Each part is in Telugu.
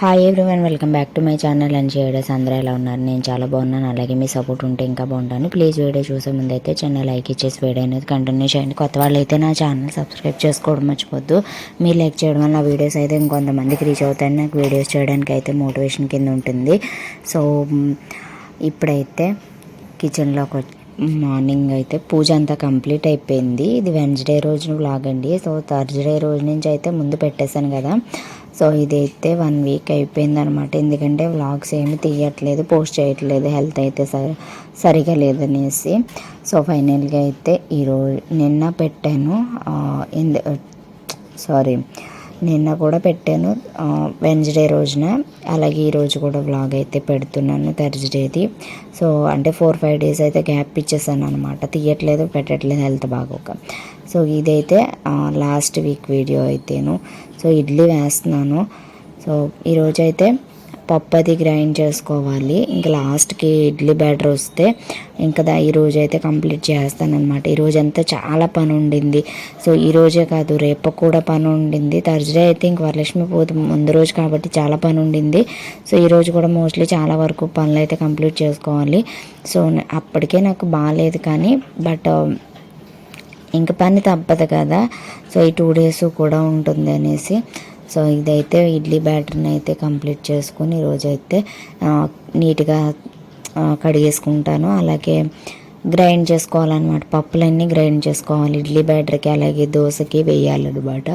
Hi everyone welcome back to my channel and చేయడస్ అందరూ ఎలా ఉన్నారు? నేను చాలా బాగున్నాను. అలాగే మీ సపోర్ట్ ఉంటే ఇంకా బాగుంటాను. ప్లీజ్ వీడియో చూసే ముందు అయితే చిన్న లైక్ ఇచ్చేసి వీడియో అనేది కంటిన్యూ చేయండి. కొత్త వాళ్ళు అయితే నా ఛానల్ సబ్స్క్రైబ్ చేసుకోవడం మర్చిపోద్దు. మీరు లైక్ చేయడం వల్ల వీడియోస్ అయితే ఇంకొంతమందికి రీచ్ అవుతాయి. నాకు వీడియోస్ చేయడానికి అయితే మోటివేషన్ కింద ఉంటుంది. సో ఇప్పుడైతే కిచెన్లోకి వచ్చి మార్నింగ్ అయితే పూజ అంతా కంప్లీట్ అయిపోయింది. ఇది వెన్స్డే రోజున వ్లాగ్ అండి. సో థర్స్డే రోజు నుంచి అయితే ముందు పెట్టేశాను కదా. సో ఇదైతే వన్ వీక్ అయిపోయింది అనమాట ఎందుకంటే వ్లాగ్స్ ఏమి తీయట్లేదు పోస్ట్ చేయట్లేదు హెల్త్ అయితే సరి సరిగా లేదనేసి. సో ఫైనల్గా అయితే ఈరోజు నిన్న పెట్టాను ఎందు సారీ నిన్న కూడా పెట్టాను వెన్స్డే రోజున. అలాగే ఈరోజు కూడా వ్లాగ్ అయితే పెడుతున్నాను థర్స్డేది. సో అంటే ఫోర్ ఫైవ్ డేస్ అయితే గ్యాప్ ఇచ్చేసాను అనమాట తీయట్లేదు పెట్టట్లేదు హెల్త్ బాగోక. సో ఇదైతే లాస్ట్ వీక్ వీడియో అయితేను. సో ఇడ్లీ వేస్తున్నాను. సో ఈరోజు అయితే పప్పు అది గ్రైండ్ చేసుకోవాలి. ఇంకా లాస్ట్కి ఇడ్లీ బ్యాటర్ వస్తే ఇంకా ఈరోజు అయితే కంప్లీట్ చేస్తానమాట ఈరోజు అంతా చాలా పని ఉండింది సో ఈ రోజే కాదు రేపు కూడా పని ఉండింది థర్స్డే అయితే ఇంక వరలక్ష్మి పూజ ముందు రోజు కాబట్టి చాలా పని ఉండింది సో ఈరోజు కూడా మోస్ట్లీ చాలా వరకు పనులు అయితే కంప్లీట్ చేసుకోవాలి. సో అప్పటికే నాకు బాగాలేదు కానీ బట్ ఇంక పని తప్పదు కదా. సో ఈ టూ డేస్ కూడా ఉంటుంది అనేసి. సో ఇదైతే ఇడ్లీ బ్యాటర్ని అయితే కంప్లీట్ చేసుకుని ఈరోజు అయితే నీట్గా కడిగేసుకుంటాను. అలాగే గ్రైండ్ చేసుకోవాలన్నమాట. పప్పులన్నీ గ్రైండ్ చేసుకోవాలి. ఇడ్లీ బ్యాటర్కి అలాగే దోశకి వేయాలన్నమాట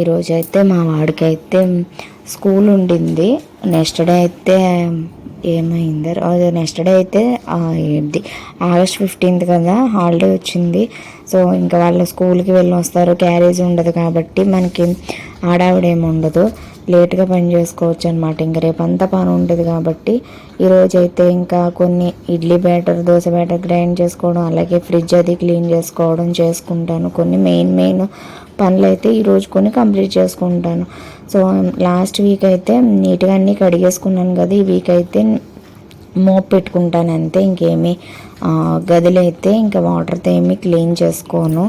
ఈరోజు అయితే మా వాడికి అయితే స్కూల్ ఉండింది. నెక్స్ట్ డే అయితే ఏమైంది? అదే నెక్స్ట్ డే అయితే ఏంటి? ఆగస్ట్ ఫిఫ్టీన్త్ కదా హాలిడే వచ్చింది. సో ఇంకా వాళ్ళు స్కూల్కి వెళ్ళి వస్తారు. క్యారేజ్ ఉండదు కాబట్టి మనకి ఆడావిడేమి ఉండదు. లేట్గా పని చేసుకోవచ్చు అనమాట ఇంకా రేపు అంతా పని ఉంటుంది కాబట్టి ఈరోజు అయితే ఇంకా కొన్ని idli batter dosa batter grind చేసుకోవడం అలాగే ఫ్రిడ్జ్ అది క్లీన్ చేసుకోవడం చేసుకుంటాను. కొన్ని మెయిన్ మెయిన్ పనులు అయితే ఈరోజు కొన్ని కంప్లీట్ చేసుకుంటాను. సో లాస్ట్ వీక్ అయితే నీట్గా అన్నీ కడిగేసుకున్నాను కదా ఈ వీక్ అయితే మోప్ పెట్టుకుంటాను అంతే. ఇంకేమీ గదిలో అయితే ఇంకా వాటర్తో ఏమీ క్లీన్ చేసుకోను.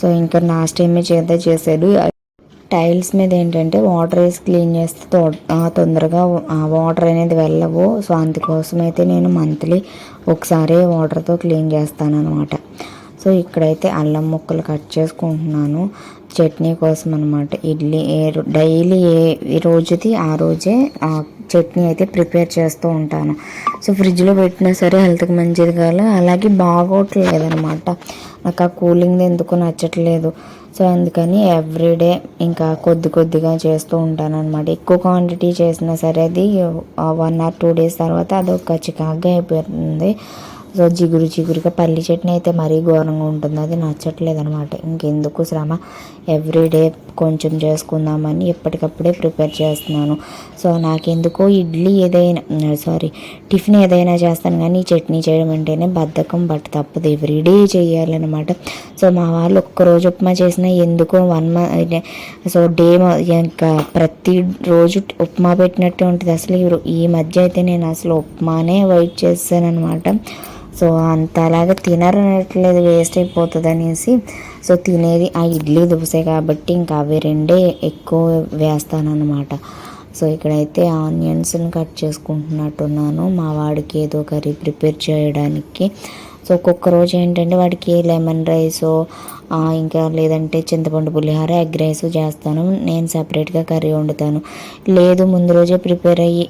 సో ఇంకా లాస్ట్ ఏమీ చేద్దా చేసేది టైల్స్ మీద ఏంటంటే వాటర్ వేసి క్లీన్ చేస్తే తో- ఆ, తొందరగా ఆ వాటర్ అనేది వెళ్ళవు. సో అందుకోసం అయితే నేను మంత్లీ ఒకసారి వాటర్తో క్లీన్ చేస్తాను అనమాట సో ఇక్కడైతే అల్లం ముక్కలు కట్ చేసుకుంటున్నాను. చట్నీ కోసం అనమాట ఇడ్లీ ఏ డైలీ ఏ ఈ రోజుది ఆ రోజే చట్నీ అయితే ప్రిపేర్ చేస్తూ ఉంటాను. సో ఫ్రిడ్జ్లో పెట్టినా సరే హెల్త్కి మంచిది కాదు. అలాగే బాగోట్లేదనమాట నాకు ఆ కూలింగ్ ఎందుకు నచ్చట్లేదు. సో అందుకని ఎవ్రీడే ఇంకా కొద్ది కొద్దిగా చేస్తూ ఉంటాను అనమాట ఎక్కువ క్వాంటిటీ చేసినా సరే అది వన్ ఆర్ టూ డేస్ తర్వాత అది ఒక చికాగ్గా అయిపోతుంది. జిగురు జిగురుగా పల్లి చట్నీ అయితే మరీ ఘోరంగా ఉంటుంది. అది నచ్చట్లేదు అనమాట ఇంకెందుకు శ్రమ? ఎవ్రీడే కొంచెం చేసుకుందామని ఎప్పటికప్పుడే ప్రిపేర్ చేస్తున్నాను. సో నాకెందుకో ఇడ్లీ ఏదైనా సారీ టిఫిన్ ఏదైనా చేస్తాను కానీ ఈ చట్నీ చేయడం అంటేనే బద్ధకం బట్ తప్పదు. ఎవ్రీడే చేయాలన్నమాట. సో మా వాళ్ళు ఒక్కరోజు ఉప్మా చేసినా ఎందుకో వన్ మంత్ సో డే ఇంకా ప్రతి రోజు ఉప్మా పెట్టినట్టే ఉంటుంది. అసలు ఈ మధ్య అయితే నేను అసలు ఉప్మానే వెయిట్ చేస్తానన్నమాట సో అంత అలాగే తినరనట్లేదు వేస్ట్ అయిపోతుంది అనేసి సో తినేది ఆ ఇడ్లీ దోశ కాబట్టి ఇంకా అవి రెండే ఎక్కువ వేస్తానన్నమాట. సో ఇక్కడైతే ఆనియన్స్ని కట్ చేసుకుంటున్నట్టున్నాను. మా వాడికి ఏదో కర్రీ ప్రిపేర్ చేయడానికి సో ఒక్కొక్క రోజు ఏంటంటే వాడికి లెమన్ రైస్ ఇంకా లేదంటే చింతపండు పులిహోర ఎగ్ రైస్ చేస్తాను. నేను సపరేట్గా కర్రీ వండుతాను. లేదు ముందు రోజే ప్రిపేర్ అయ్యి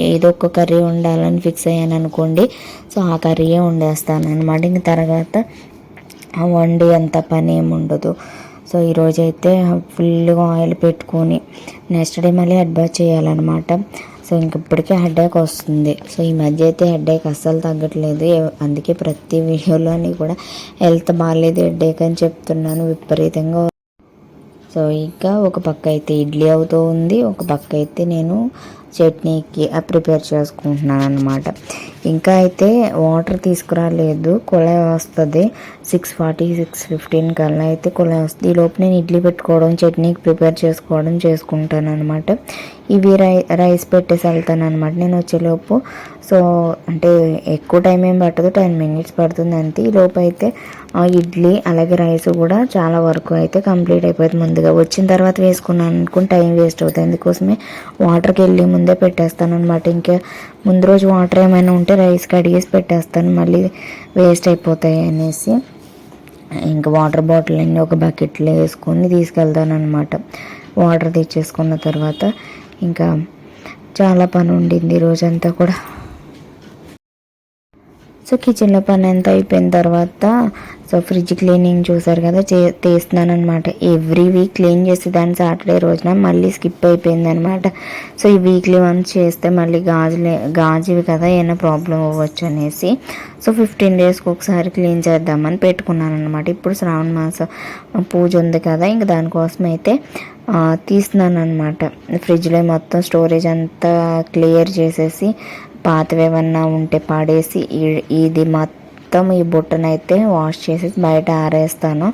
ఏదో ఒక కర్రీ వండాలని ఫిక్స్ అయ్యాను అనుకోండి. సో ఆ కర్రీయే వండేస్తాను అనమాట ఇంక తర్వాత వండి అంత పని ఏమి ఉండదు. సో ఈరోజైతే ఫుల్గా ఆయిల్ పెట్టుకొని నెక్స్ట్ డే మళ్ళీ హెడ్ చేయాలన్నమాట. సో ఇంక ఇప్పటికే హెడేక్ వస్తుంది. సో ఈ మధ్య అయితే హెడేక్ అస్సలు తగ్గట్లేదు. అందుకే ప్రతి వీడియోలోని కూడా హెల్త్ బాగాలేదు హెడ్ఏక్ అని చెప్తున్నాను విపరీతంగా. సో ఇంకా ఒక పక్క అయితే ఇడ్లీ అవుతూ ఉంది. ఒక పక్క అయితే నేను చట్నీకి ప్రిపేర్ చేసుకుంటున్నాను అనమాట ఇంకా అయితే వాటర్ తీసుకురాలేదు. కుళాయి వస్తుంది. సిక్స్ ఫార్టీ సిక్స్ ఫిఫ్టీన్ కల్లా అయితే కుళాయి వస్తుంది. ఈ లోపు నేను ఇడ్లీ పెట్టుకోవడం చట్నీకి ప్రిపేర్ చేసుకోవడం చేసుకుంటాను అనమాట ఇవి రై రైస్ పెట్టేసి వెళ్తాను అనమాట నేను వచ్చేలోపు. సో అంటే ఎక్కువ టైం ఏం పట్టదు టెన్ మినిట్స్ పడుతుంది అంతే. ఈ లోపు అయితే ఆ ఇడ్లీ అలాగే రైస్ కూడా చాలా వరకు అయితే కంప్లీట్ అయిపోతుంది ముందుగా. వచ్చిన తర్వాత వేసుకున్నాను అనుకుని టైం వేస్ట్ అవుతుంది. అందుకోసమే వాటర్కి వెళ్ళి ముందే పెట్టేస్తాను అనమాట ఇంకా ముందు రోజు వాటర్ ఏమైనా ఉంటే రైస్ కడిగేసి పెట్టేస్తాను. మళ్ళీ వేస్ట్ అయిపోతాయి అనేసి ఇంకా వాటర్ బాటిల్ అన్ని ఒక బకెట్లో వేసుకొని తీసుకెళ్తాను అనమాట వాటర్ తెచ్చేసుకున్న తర్వాత ఇంకా చాలా పని ఉండింది రోజంతా కూడా. సో కిచెన్లో పని అంతా అయిపోయిన తర్వాత సో ఫ్రిడ్జ్ క్లీనింగ్ చూసారు కదా చే తీస్తున్నాను అనమాట ఎవ్రీ వీక్ క్లీన్ చేసేదాన్ని సాటర్డే రోజున మళ్ళీ స్కిప్ అయిపోయింది అనమాట సో ఈ వీక్లీ వన్స్ చేస్తే మళ్ళీ గాజులే గాజువి కదా ఏమైనా ప్రాబ్లం అవ్వచ్చు అనేసి సో ఫిఫ్టీన్ డేస్కి ఒకసారి క్లీన్ చేద్దామని పెట్టుకున్నాను అనమాట ఇప్పుడు శ్రావణ మాసం పూజ ఉంది కదా ఇంక దానికోసం అయితే తీస్తున్నాను అనమాట ఫ్రిడ్జ్లో మొత్తం స్టోరేజ్ అంతా క్లియర్ చేసేసి పాతవేమన్నా ఉంటే పాడేసి ఇది మొత్తం ఈ బుట్టనైతే వాష్ చేసి బయట ఆరేస్తాను.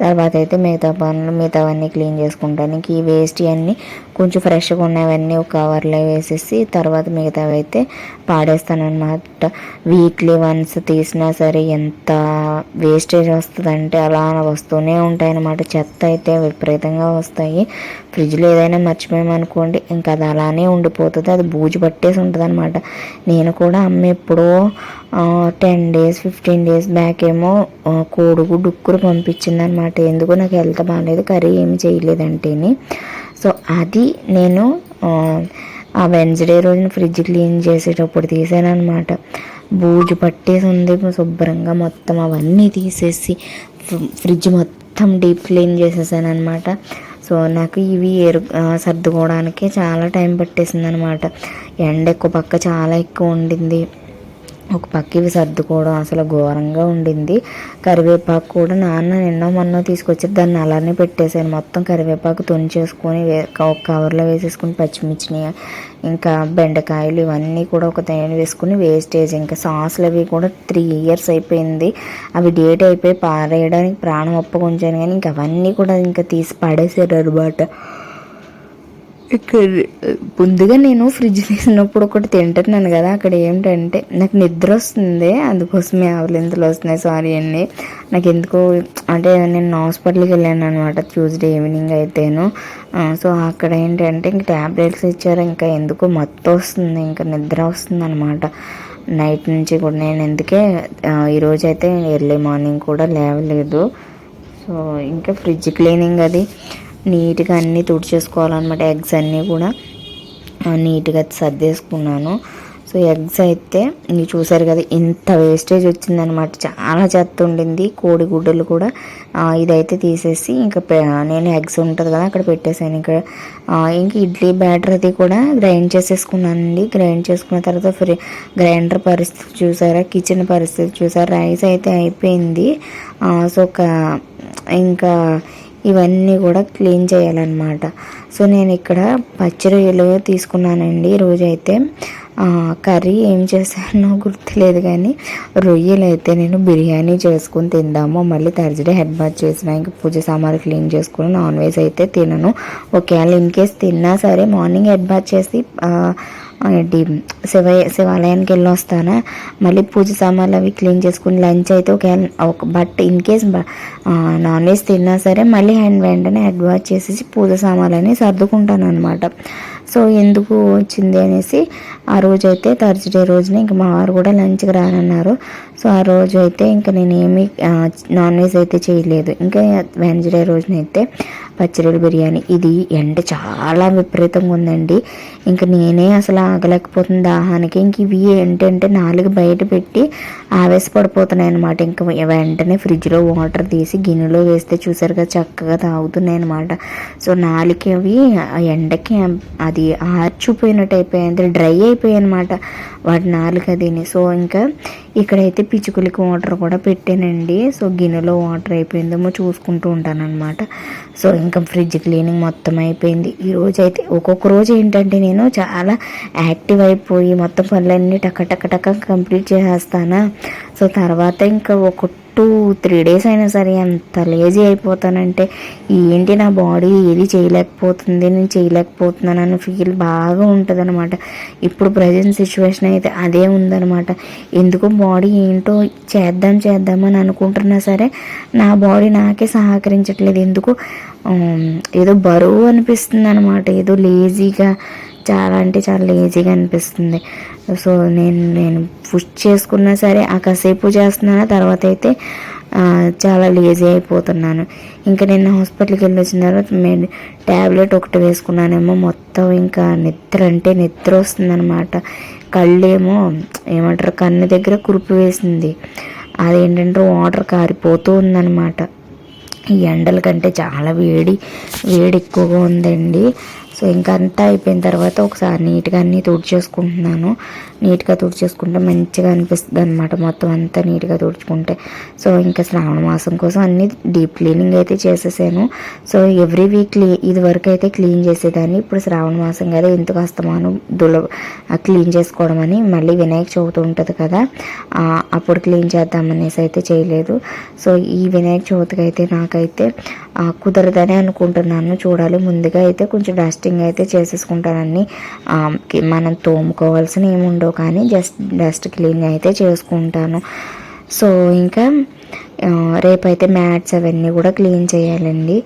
తర్వాత అయితే మిగతా పనులు మిగతావన్నీ క్లీన్ చేసుకుంటానికి ఈ వేస్ట్ అన్నీ కొంచెం ఫ్రెష్గా ఉన్నవన్నీ ఒక కవర్లో వేసేసి తర్వాత మిగతావి అయితే పాడేస్తాను వీక్లీ వన్స్ తీసినా సరే ఎంత వేస్టేజ్ వస్తుందంటే అలా వస్తూనే ఉంటాయి అన్నమాట చెత్త అయితే విపరీతంగా వస్తాయి. ఫ్రిడ్జ్లో ఏదైనా మర్చిపోయామనుకోండి ఇంకా అది అలానే ఉండిపోతుంది. అది బూజు పట్టేసి ఉంటుంది అనమాట నేను కూడా అమ్మ ఎప్పుడో ten days fifteen days back ఏమో ఆ, కోడుగు డుక్కురు పంపించింది అనమాట ఎందుకో నాకు హెల్త్ బాగాలేదు కర్రీ ఏమి చేయలేదంటేని. సో అది నేను ఆ, వెన్స్డే రోజున ఫ్రిడ్జ్ క్లీన్ చేసేటప్పుడు తీసాను అనమాట బూజు పట్టేసి ఉంది శుభ్రంగా మొత్తం అవన్నీ తీసేసి ఫ్రిడ్జ్ మొత్తం డీప్ క్లీన్ చేసేసాను అనమాట సో నాకు ఇవి ఏరు సర్దుకోవడానికి చాలా టైం పట్టేసింది అనమాట ఎండ ఎక్కువ పక్క చాలా ఎక్కువ ఉండింది. ఒక పక్క ఇవి సర్దుకోవడం అసలు ఘోరంగా ఉండింది. కరివేపాకు కూడా నాన్న నిన్న మొన్న తీసుకొచ్చి దాన్ని అలానే పెట్టేశాను. మొత్తం కరివేపాకు తుంచేసుకొని ఒక కవర్లో వేసేసుకుని పచ్చిమిర్చిని ఇంకా బెండకాయలు ఇవన్నీ కూడా ఒక తేనె వేసుకుని వేస్టేజ్ ఇంకా సాస్లు అవి కూడా త్రీ ఇయర్స్ అయిపోయింది. అవి డేట్ అయిపోయి పారేయడానికి ప్రాణం ఒప్పుకొంచాను. కానీ ఇంకా అవన్నీ కూడా ఇంకా తీసి పడేసారు అనమాట ఇక్కడ ముందుగా నేను ఫ్రిడ్జ్ తీసినప్పుడు ఒకటి తింటున్నాను కదా అక్కడ ఏంటంటే నాకు నిద్ర వస్తుంది అందుకోసమే ఆవులింతలు వస్తున్నాయి సారీ అండి. నాకు ఎందుకో అంటే నేను హాస్పిటల్కి వెళ్ళాను అనమాట ట్యూస్డే ఈవినింగ్ అయితేను. సో అక్కడ ఏంటంటే ఇంక ట్యాబ్లెట్స్ ఇచ్చారు ఇంకా ఎందుకో మత్తు వస్తుంది ఇంకా నిద్ర వస్తుంది అనమాట నైట్ నుంచి కూడా నేను ఎందుకే ఈరోజు అయితే ఎర్లీ మార్నింగ్ కూడా లేవలేదు. సో ఇంకా ఫ్రిడ్జ్ క్లీనింగ్ అది. నీట్గా అన్నీ తుడిచేసుకోవాలన్నమాట ఎగ్స్ అన్నీ కూడా. నీట్గా సర్దేసుకున్నాను. సో ఎగ్స్ అయితే మీరు చూసారు కదా ఇంత వేస్టేజ్ వచ్చిందనమాట చాలా చెత్త ఉండింది కోడిగుడ్డలు కూడా. ఇదైతే తీసేసి ఇంకా నేను ఎగ్స్ ఉంటుంది కదా అక్కడ పెట్టేశాను. ఇక్కడ ఇంక ఇడ్లీ బ్యాటర్ అది కూడా గ్రైండ్ చేసేసుకున్నానండి. గ్రైండ్ చేసుకున్న తర్వాత ఫ్రీ గ్రైండర్ పరిస్థితి చూసారా కిచెన్ పరిస్థితి చూసారా రైస్ అయితే అయిపోయింది. సో ఒక ఇంకా ఇవన్నీ కూడా క్లీన్ చేయాలన్నమాట. సో నేను ఇక్కడ పచ్చి రొయ్యలు తీసుకున్నానండి. ఈరోజు అయితే కర్రీ ఏం చేశానో గుర్తులేదు కానీ రొయ్యలు అయితే నేను బిర్యానీ చేసుకుని తిందాము. మళ్ళీ థర్స్డే హెడ్ బాత్ చేసిన ఇంకా పూజ సామాన్లు క్లీన్ చేసుకుని నాన్ వెజ్ అయితే తినను. ఒకవేళ ఇన్ కేస్ తిన్నా సరే మార్నింగ్ హెడ్ బాత్ చేసి ఏంటి శివ శివాలయానికి వెళ్ళి వస్తానా మళ్ళీ పూజ సామాన్లు అవి క్లీన్ చేసుకుని లంచ్ అయితే ఒక ఒక but in case non veg తిన్నా సరే మళ్ళీ హ్యాండ్ వెంటనే హెడ్ చేసేసి పూజ సామాన్లని సర్దుకుంటాను అనమాట సో ఎందుకు వచ్చింది అనేసి ఆ రోజు అయితే థర్స్డే రోజున ఇంకా మా వారు కూడా లంచ్కి రానన్నారు. సో ఆ రోజు అయితే ఇంకా నేను ఏమి నాన్ వెజ్ అయితే చేయలేదు. ఇంకా వెన్స్డే రోజునైతే అయితే బిర్యానీ. ఇది ఎండ చాలా విపరీతంగా ఉందండి. ఇంకా నేనే అసలు ఆగలేకపోతుంది దాహానికి ఇంక ఇవి ఏంటంటే నాలుగు బయట పెట్టి ఆవేశపడిపోతున్నాయి అనమాట ఇంకా వెంటనే ఫ్రిడ్జ్లో వాటర్ తీసి గిన్నెలో వేస్తే చూసారుగా చక్కగా తాగుతున్నాయి అనమాట సో నాలుగు అవి ఆ ఎండకి అది ఆర్చిపోయినట్టు అయిపోయింది డ్రై అయిపోయాయి అనమాట వాటి నాలుగు అదిని. సో ఇంకా ఇక్కడైతే పిచుకులకి వాటర్ కూడా పెట్టానండి. సో గిన్నెలో వాటర్ అయిపోయిందేమో చూసుకుంటూ ఉంటానన్నమాట. సో ఇంకా ఫ్రిడ్జ్ క్లీనింగ్ మొత్తం అయిపోయింది. ఈ అయితే ఒక్కొక్క రోజు ఏంటంటే నేను చాలా యాక్టివ్ అయిపోయి మొత్తం పనులన్నీ టక టక టక కంప్లీట్ చేసేస్తానా. సో తర్వాత ఇంకా ఒక టూ త్రీ డేస్ అయినా సరే ఎంత లేజీ అయిపోతానంటే ఏంటి నా బాడీ ఏది చేయలేకపోతుంది నేను చేయలేకపోతున్నాను అన్న ఫీల్ బాగా ఉంటుంది అనమాట ఇప్పుడు ప్రజెంట్ సిచ్యువేషన్ అయితే అదే ఉందన్నమాట. ఎందుకు బాడీ ఏంటో చేద్దాం చేద్దామని అనుకుంటున్నా సరే నా బాడీ నాకే సహకరించట్లేదు. ఎందుకు? ఏదో బరువు అనిపిస్తుంది అనమాట ఏదో లేజీగా చాలా అంటే చాలా లేజీగా అనిపిస్తుంది. సో నేను నేను పుష్ చేసుకున్నా సరే ఆ కాసేపు చేస్తున్నాను తర్వాత అయితే చాలా లేజీ అయిపోతున్నాను. ఇంకా నిన్న హాస్పిటల్కి వెళ్ళి వచ్చిన తర్వాత నేను ట్యాబ్లెట్ ఒకటి వేసుకున్నానేమో మొత్తం ఇంకా నిద్ర అంటే నిద్ర వస్తుందన్నమాట. కళ్ళేమో ఏమంటారు కన్ను దగ్గర కురుపు వేసింది. అదేంటంటే వాటర్ కారిపోతూ ఉందన్నమాట. ఈ ఎండల కంటే చాలా వేడి వేడి ఎక్కువగా ఉందండి. సో ఇంకా అంతా అయిపోయిన తర్వాత ఒకసారి నీట్గా అన్నీ తుడిచేసుకుంటున్నాను. నీట్గా తుడిచేసుకుంటే మంచిగా అనిపిస్తుంది అనమాట మొత్తం అంతా నీట్గా తుడుచుకుంటే. సో ఇంకా శ్రావణ మాసం కోసం అన్నీ డీప్ క్లీనింగ్ అయితే చేసేసాను. సో ఎవ్రీ వీక్ క్లీ ఇది వరకు అయితే క్లీన్ చేసేదాన్ని. ఇప్పుడు శ్రావణ మాసం కదా ఎందుకు వస్తామాను దుల క్లీన్ చేసుకోవడం అని మళ్ళీ వినాయక చవితి ఉంటుంది కదా అప్పుడు క్లీన్ చేద్దామనేసి అయితే చేయలేదు. సో ఈ వినాయక చవితికి అయితే నాకైతే కుదరదని అనుకుంటున్నాను. చూడాలి ముందుగా అయితే కొంచెం డస్టింగ్ అయితే చేసేసుకుంటానని మనం తోముకోవాల్సిన ఏమి ఉండవు కానీ జస్ట్ డస్ట్ క్లీన్ అయితే చేసుకుంటాను. సో ఇంకా రేపైతే మ్యాట్స్ అవన్నీ కూడా క్లీన్ చేయాలండి.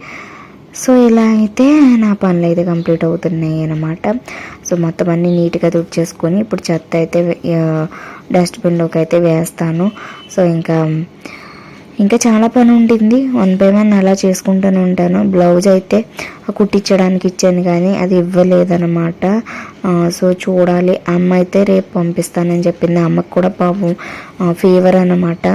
సో ఇలా అయితే నా పనులు అయితే కంప్లీట్ అవుతున్నాయి అన్నమాట. సో మొత్తం అన్నీ నీట్గా తుడిచేసుకొని ఇప్పుడు చెత్త అయితే డస్ట్బిన్లోకి అయితే వేస్తాను. సో ఇంకా ఇంకా చాలా పని ఉంటుంది వన్ బై వన్ అలా చేసుకుంటూనే ఉంటాను. బ్లౌజ్ అయితే కుట్టించడానికి ఇచ్చాను కానీ అది ఇవ్వలేదన్నమాట. సో చూడాలి. అమ్మ అయితే రేపు పంపిస్తానని చెప్పింది. అమ్మకు కూడా పాపం ఫీవర్ అన్నమాట.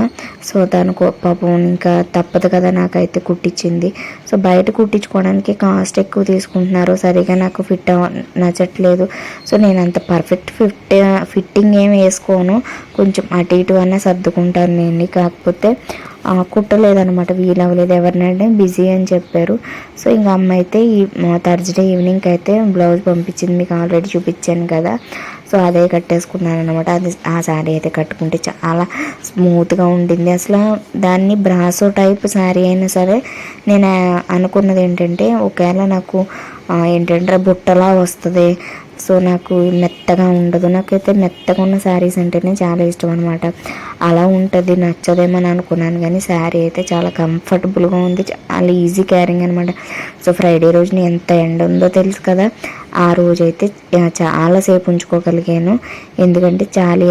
సో తనకు పాపం ఇంకా తప్పదు కదా నాకైతే కుట్టించింది. సో బయట కుట్టించుకోవడానికి కాస్ట్ ఎక్కువ తీసుకుంటున్నారు. సరిగా నాకు ఫిట్ నచ్చట్లేదు. సో నేను అంత పర్ఫెక్ట్ ఫిట్ ఫిట్టింగ్ ఏం వేసుకోను. కొంచెం అటు ఇటు అన్న సర్దుకుంటాను నేను. కాకపోతే కుట్టలేదనమాట వీలు అవ్వలేదు ఎవరినంటే బిజీ అని చెప్పారు. సో ఇంకా అమ్మ అయితే ఈ థర్స్డే ఈవినింగ్కి అయితే బ్లౌజ్ పంపించింది. మీకు ఆల్రెడీ చూపించాను కదా. సో అదే కట్టేసుకున్నాను అనమాట అది ఆ శారీ అయితే కట్టుకుంటే చాలా స్మూత్గా ఉండింది. అసలు దాన్ని బ్రాసో టైప్ శారీ అయినా సరే నేను అనుకున్నది ఏంటంటే ఒకవేళ నాకు ఏంటంటే బుట్టలా వస్తుంది సో నాకు మెత్తగా ఉండదు. నాకైతే మెత్తగా ఉన్న శారీస్ అంటేనే చాలా ఇష్టం అనమాట అలా ఉంటుంది నచ్చదేమో అని అనుకున్నాను కానీ శారీ అయితే చాలా కంఫర్టబుల్గా ఉంది. చాలా ఈజీ క్యారింగ్ అనమాట సో ఫ్రైడే రోజున ఎంత ఎండ ఉందో తెలుసు కదా ఆ రోజు అయితే చాలాసేపు ఉంచుకోగలిగాను. ఎందుకంటే చాలా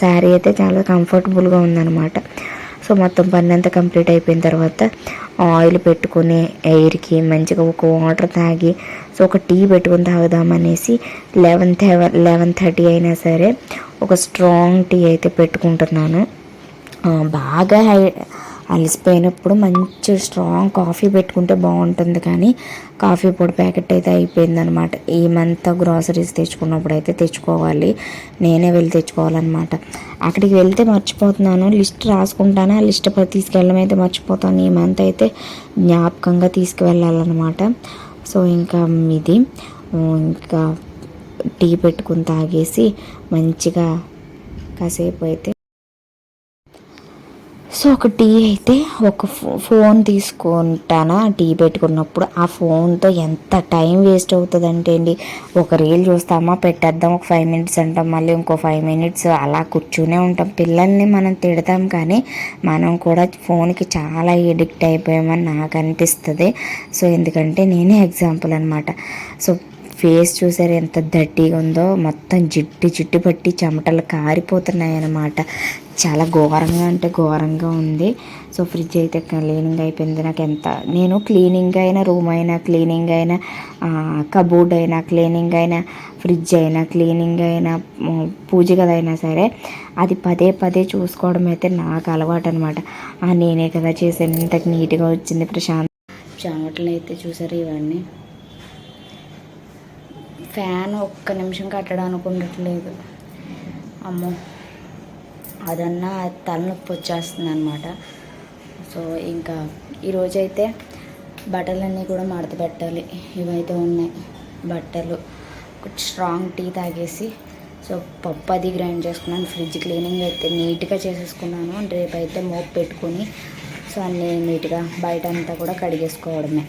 శారీ అయితే చాలా కంఫర్టబుల్గా ఉందన్నమాట. సో మొత్తం పని అంతా కంప్లీట్ అయిపోయిన తర్వాత ఆయిల్ పెట్టుకుని ఎయిర్కి మంచిగా ఒక వాటర్ తాగి సో ఒక టీ పెట్టుకొని తాగుదామనేసి లెవెన్ లెవెన్ థర్టీ అయినా సరే ఒక స్ట్రాంగ్ టీ అయితే పెట్టుకుంటున్నాను. బాగా హై అలసిపోయినప్పుడు మంచి స్ట్రాంగ్ కాఫీ పెట్టుకుంటే బాగుంటుంది కానీ కాఫీ పొడి ప్యాకెట్ అయితే అయిపోయిందనమాట ఈ మంత్ గ్రాసరీస్ తెచ్చుకున్నప్పుడు అయితే తెచ్చుకోవాలి. నేనే వెళ్ళి తెచ్చుకోవాలన్నమాట. అక్కడికి వెళ్తే మర్చిపోతున్నాను. లిస్ట్ రాసుకుంటాను. ఆ లిస్ట్ తీసుకెళ్ళడం అయితే మర్చిపోతాను. ఈ మంత్ అయితే జ్ఞాపకంగా తీసుకువెళ్ళాలన్నమాట. సో ఇంకా ఇది. ఇంకా టీ పెట్టుకుని తాగేసి మంచిగా కాసేపు అయితే సో ఒక టీ అయితే ఒక ఫో- ఫోన్ తీసుకుంటాను? ఆ టీ పెట్టుకున్నప్పుడు ఆ ఫోన్తో ఎంత టైం వేస్ట్ అవుతుందంటే అండి. ఒక రీల్ చూస్తామా పెట్టేద్దాం ఒక ఫైవ్ మినిట్స్ అంటాం మళ్ళీ ఇంకో ఫైవ్ మినిట్స్ అలా కూర్చునే ఉంటాం. పిల్లల్ని మనం తిడతాం కానీ మనం కూడా ఫోన్కి చాలా ఎడిక్ట్ అయిపోయామని నాకు అనిపిస్తుంది. సో ఎందుకంటే నేనే ఎగ్జాంపుల్ అనమాట సో ఫేస్ చూసారు ఎంత దట్టిగా ఉందో? మొత్తం జిడ్డు జిడ్డు పట్టి చెమటలు కారిపోతున్నాయి అన్నమాట. చాలా ఘోరంగా అంటే ఘోరంగా ఉంది. సో ఫ్రిడ్జ్ అయితే క్లీనింగ్ అయిపోయింది. నాకు ఎంత నేను క్లీనింగ్ అయినా రూమ్ అయినా క్లీనింగ్ అయినా కబోర్డ్ అయినా క్లీనింగ్ అయినా ఫ్రిడ్జ్ అయినా క్లీనింగ్ అయినా పూజ కదైనా అయినా సరే అది పదే పదే చూసుకోవడం అయితే నాకు అలవాటు అనమాట నేనే కదా చేసాను ఇంతకు నీట్గా వచ్చింది ప్రశాంత్. చెమటలు అయితే చూసారు ఇవన్నీ? ఫ్యాన్ ఒక్క నిమిషం కట్టడానికి ఉండట్లేదు అమ్మో అదన్నా తలనొప్పి వచ్చేస్తుంది అనమాట సో ఇంకా ఈరోజైతే బట్టలన్నీ కూడా మడత పెట్టాలి. ఇవైతే ఉన్నాయి బట్టలు. స్ట్రాంగ్ టీ తాగేసి సో పప్పు అది గ్రైండ్ చేసుకున్నాను. ఫ్రిడ్జ్ క్లీనింగ్ అయితే నీట్గా చేసేసుకున్నాను. రేపు అయితే మోప్ పెట్టుకొని సో అన్నీ నీట్గా బయట అంతా కూడా కడిగేసుకోవడమే.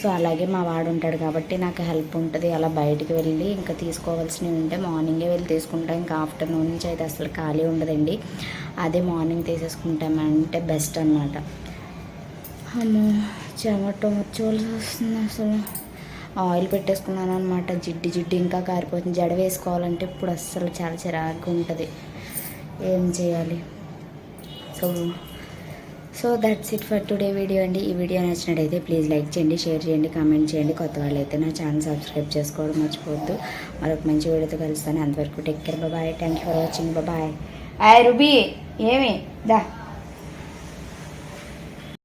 సో అలాగే మా వాడు ఉంటాడు కాబట్టి నాకు హెల్ప్ ఉంటుంది. అలా బయటికి వెళ్ళి ఇంకా తీసుకోవాల్సినవి ఉంటే మార్నింగే వెళ్ళి తీసుకుంటాం. ఇంకా ఆఫ్టర్నూన్ నుంచి అయితే అసలు ఖాళీ ఉండదండి. అదే మార్నింగ్ తీసేసుకుంటామంటే బెస్ట్ అనమాట అమ్మో చెమటం వచ్చేవాల్సి వస్తుంది అసలు. ఆయిల్ పెట్టేసుకున్నాను అనమాట జిడ్డు జిడ్డు ఇంకా కారిపోతుంది. జడ వేసుకోవాలంటే ఇప్పుడు అస్సలు చాలా చిరాకుగా ఉంటుంది. ఏం చేయాలి? So so that's it for today video అండి. ఈ వీడియో నచ్చినట్టయితే ప్లీజ్ లైక్ చేయండి షేర్ చేయండి కామెంట్ చేయండి. కొత్త వాళ్ళు అయితే నా ఛానల్ సబ్స్క్రైబ్ చేసుకోవడం మర్చిపోవద్దు. మరొక మంచి వీడియోతో కలుస్తాను. అంతవరకు take care bye thank you for watching bye ఆయ్ రుబీ ఏమి? దా.